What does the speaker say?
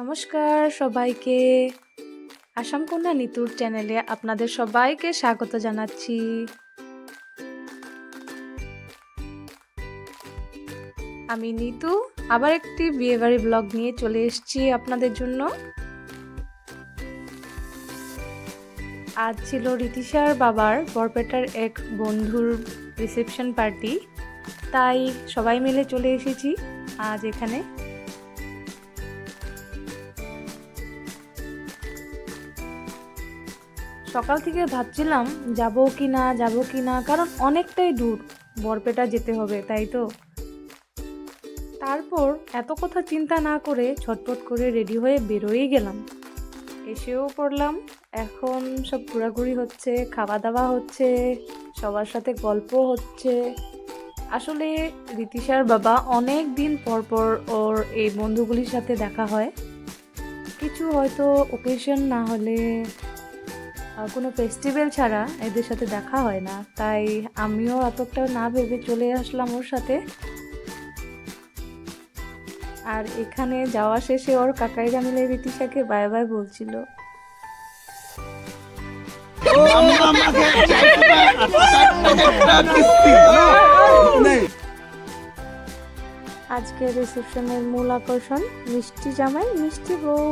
নমস্কার সবাইকে। আসাম কন্যা নিতুর চ্যানেলে আপনাদের সবাইকে স্বাগত জানাচ্ছি। আমি নিতু, আবার একটি বিয়েবাড়ি ব্লগ নিয়ে চলে এসেছি আপনাদের জন্য। আজ ছিল রীতিশার বাবার বরপেটার এক বন্ধুর রিসেপশন পার্টি, তাই সবাই মিলে চলে এসেছি আজ এখানে। সকাল থেকে ভাবছিলাম, যাব কি না, যাব কি না, কারণ অনেকটাই দূর, বরপেটা যেতে হবে, তাই তো? তারপর এত কথা চিন্তা না করে ছটপট করে রেডি হয়ে বেরোয়েই গেলাম। এসেও পড়লাম, এখন সব ঘোরাঘুরি হচ্ছে খাওয়া দাওয়া হচ্ছে, সবার সাথে গল্প হচ্ছে। আসলে রীতিশার বাবা অনেক দিন পর পর ওর এই বন্ধুগুলির সাথে দেখা হয়। কিছু হয়তো ওকেশন না হলে কোনো ফেস্টিভ্যাল ছাড়া এদের সাথে দেখা হয় না। তাই আমিও এতটা না ভেবে চলে আসলাম ওর সাথে। আর এখানে যাওয়া শেষে ওর কাকাইরা মিলে রীতিশাকে বাই বাই বলছিল। আজকের রিসেপশনের মূল আকর্ষণ মিষ্টি জামাই মিষ্টি বউ।